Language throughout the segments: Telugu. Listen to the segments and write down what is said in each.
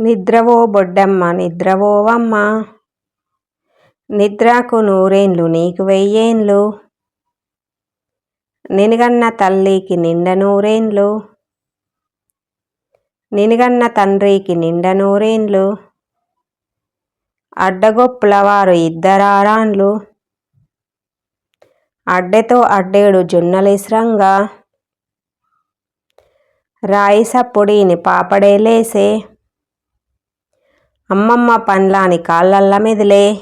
నిద్రవో బొడ్డమ్మ నిద్రవోవమ్మ నిద్రకు నూరేండ్లు నీకు వెయ్యేండ్లు. నినగన్న తల్లికి నిండ నూరేండ్లు. నినగన్న తండ్రికి నిండ నూరేండ్లు. అడ్డగొప్పుల వారు ఇద్దరారాండ్లు. అడ్డెతో అడ్డేడు జొన్నలిస్రంగా రాయి పాపడే పాపడేలేసే అమ్మమ్మ పండ్లాని కాళ్ళల్ల మెదిలే.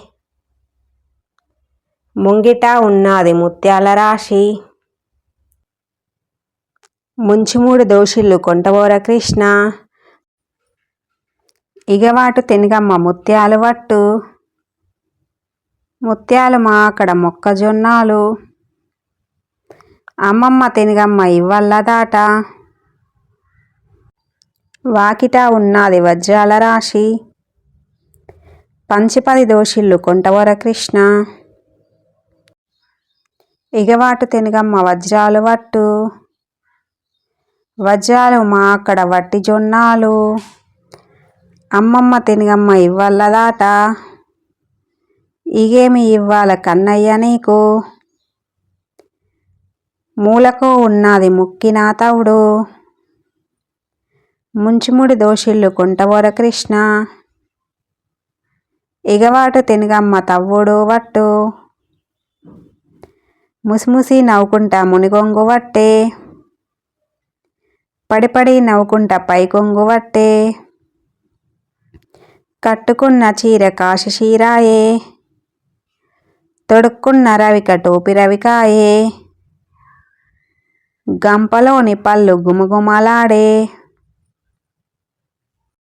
ముంగిట ఉన్నాది ముత్యాల రాశి. ముంచిమూడు దోషిల్లు కొంటవోర కృష్ణ. ఇగవాటు తెనుగమ్మ ముత్యాలు వట్టు. ముత్యాలు మా అక్కడ మొక్కజొన్నాలు. అమ్మమ్మ తెనుగమ్మ ఇవ్వల్లదాట వాకిట ఉన్నాది వజ్రాల రాశి. పంచిపది దోషిల్లు కొంటవర కృష్ణ. ఇగవాటు తెనుగమ్మ వజ్రాలు వట్టు. వజ్రాలు మా అక్కడ వట్టి జొన్నాలు. అమ్మమ్మ తెనుగమ్మ ఇవ్వాలదాట ఇగేమి ఇవ్వాల కన్నయ్య నీకు. మూలకు ఉన్నది ముక్కిన తవుడు. ముంచుముడి దోషిల్లు కొంటవర కృష్ణ. ఇగవాటు తెనుగమ్మ తవ్వుడు వట్టు. ముసిముసి నవ్వుకుంటా మునిగొంగు వట్టే. పడిపడి నవ్వుకుంటా పైకొంగు వట్టే. కట్టుకున్న చీర కాశి చీరాయే. తొడుక్కున్న రవిక టోపి రవికాయే. గంపలోని పళ్ళు గుమగుమలాడే.